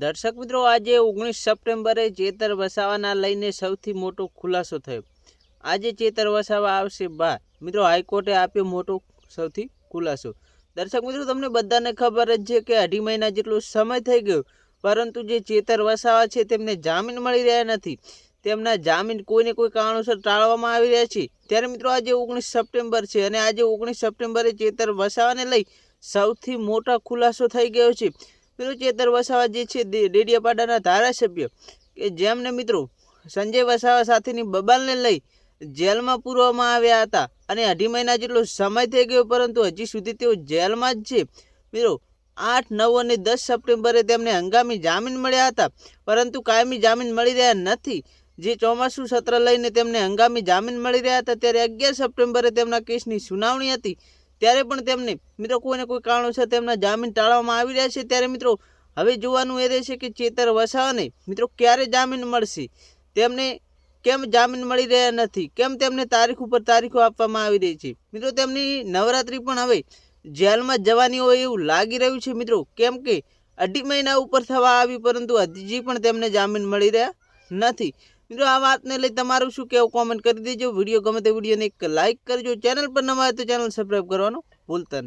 દર્શક મિત્રો, આજે ઓગણીસ સપ્ટેમ્બરે ચેતર વસાવાના લઈને સૌથી મોટો ખુલાસો થયો. આજે ચેતર વસાવા આવશે બહાર મિત્રો, હાઈકોર્ટે આપ્યો મોટો સૌથી ખુલાસો. દર્શક મિત્રો, તમને બધાને ખબર જ છે કે અઢી મહિના જેટલો સમય થઈ ગયો, પરંતુ જે ચેતર વસાવા છે તેમને જામીન મળી રહ્યા નથી. તેમના જામીન કોઈને કોઈ કારણોસર ટાળવામાં આવી રહ્યા છે. ત્યારે મિત્રો, આજે ઓગણીસ સપ્ટેમ્બર છે અને આજે ઓગણીસ સપ્ટેમ્બરે ચેતર વસાવાને લઈ સૌથી મોટા ખુલાસો થઈ ગયો છે. મિત્રો ચેતર વસાવા જે છે ડેડિયાપાડાના ધારાસભ્ય, કે જેમને મિત્રો સંજય વસાવા સાથેની બબાલને લઈ જેલમાં પૂરવામાં આવ્યા હતા અને અઢી મહિના જેટલો સમય થઈ ગયો પરંતુ હજી સુધી તેઓ જેલમાં જ છે. મિત્રો, આઠ, નવ અને દસ સપ્ટેમ્બરે તેમને હંગામી જામીન મળ્યા હતા, પરંતુ કાયમી જામીન મળી રહ્યા નથી. જે ચોમાસું સત્ર લઈને તેમને હંગામી જામીન મળી રહ્યા હતા, ત્યારે અગિયાર સપ્ટેમ્બરે તેમના કેસની સુનાવણી હતી. ત્યારે પણ તેમને, મિત્રો, કોઈને કોઈ કારણોસર તેમના જામીન ટાળવામાં આવી રહ્યા છે, ત્યારે મિત્રો, હવે જોવાનું એ રહેશે કે ચેતર વસાવાને, મિત્રો, ક્યારે જામીન મળશે? તેમને કેમ જામીન મળી રહ્યા નથી? કેમ તેમને તારીખ ઉપર તારીખો આપવામાં આવી રહી છે? મિત્રો, તેમની નવરાત્રિ પણ હવે જેલમાં જવાની હોય એવું લાગી રહ્યું છે, મિત્રો, કેમ કે અઢી મહિના ઉપર થવા આવી, પરંતુ હજી પણ તેમને જામીન મળી રહ્યા નથી. મિત્રો, આ વાતને લઈ તમારું શું કહેવું? કોમેન્ટ કરી દેજો. વીડિયો ગમે તે વિડીયોને એક લાઇક કરજો. ચેનલ પર નવા હોય તો ચેનલ સબસ્ક્રાઈબ કરવાનું ભૂલતા નહીં.